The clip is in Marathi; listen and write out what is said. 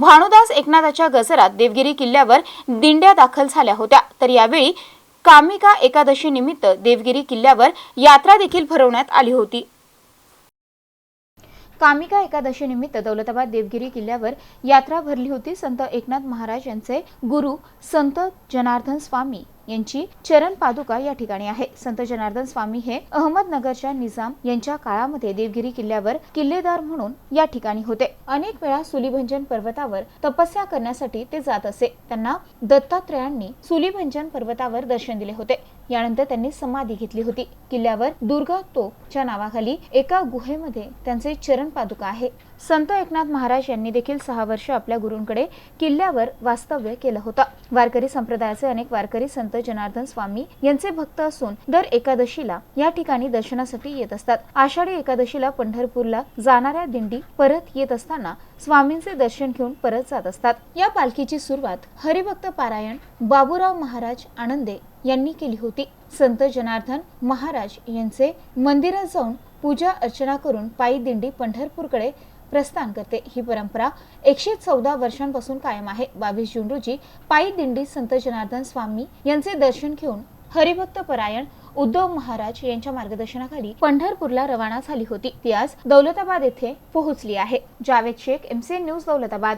भानुदास एकनाथाच्या गजरात देवगिरी किल्ल्यावर दिंड्या दाखल झाल्या होत्या. तर यावेळी कामिका एकादशी निमित्त देवगिरी किल्ल्यावर यात्रा देखील भरवण्यात आली होती. कामिका एकादशी निमित्त दौलताबाद देवगिरी किल्ल्यावर यात्रा भरली होती. संत एकनाथ महाराज यांचे गुरु संत जनार्दन स्वामी यांची चरण पादुका या ठिकाणी आहे. संत जनार्दन स्वामी हे अहमदनगरच्या निजाम यांच्या काळामध्ये देवगिरी किल्ल्यावर किल्लेदार म्हणून या ठिकाणी होते. अनेक वेळा सुलीभंजन पर्वतावर तपस्या करण्यासाठी ते जात असे. त्यांना दत्तात्रयांनी सुलीभंजन पर्वतावर दर्शन दिले होते. यानंतर त्यांनी समाधी घेतली होती. किल्ल्यावर दुर्गा तोपच्या नावाखाली एका गुहेमध्ये त्यांचे चरण पादुका आहे. संत एकनाथ महाराज यांनी देखील सहा वर्ष आपल्या गुरूंकडे किल्ल्यावर वास्तव्य केलं होतं. वारकरी संप्रदायाचे अनेक वारकरी संत जनार्दन स्वामी यांचे भक्त असून दर एकादशीला या ठिकाणी दर्शनासाठी येत असतात. आषाढी एकादशीला पंढरपूरला जाणाऱ्या दिंडी परत येत असताना स्वामींचे दर्शन घेऊन परत जात असतात. या पालखीची सुरुवात हरिभक्त पारायण बाबूराव महाराज आनंदे यांनी केली होती. संत जनार्दन महाराज यांचे मंदिरात जाऊन पूजा अर्चना करून पायी दिंडी पंढरपूरकडे प्रस्थान करते ही परंपरा एकशे चौदा वर्षांपासून कायम आहे. बावीस जून रोजी पायी दिंडी संत जनार्दन स्वामी यांचे दर्शन घेऊन हरिभक्त परायण उद्धव महाराज यांच्या मार्गदर्शनाखाली पंढरपूरला रवाना झाली होती. ती आज दौलताबाद येथे पोहोचली आहे. Javed Shaikh MCN news Daulatabad.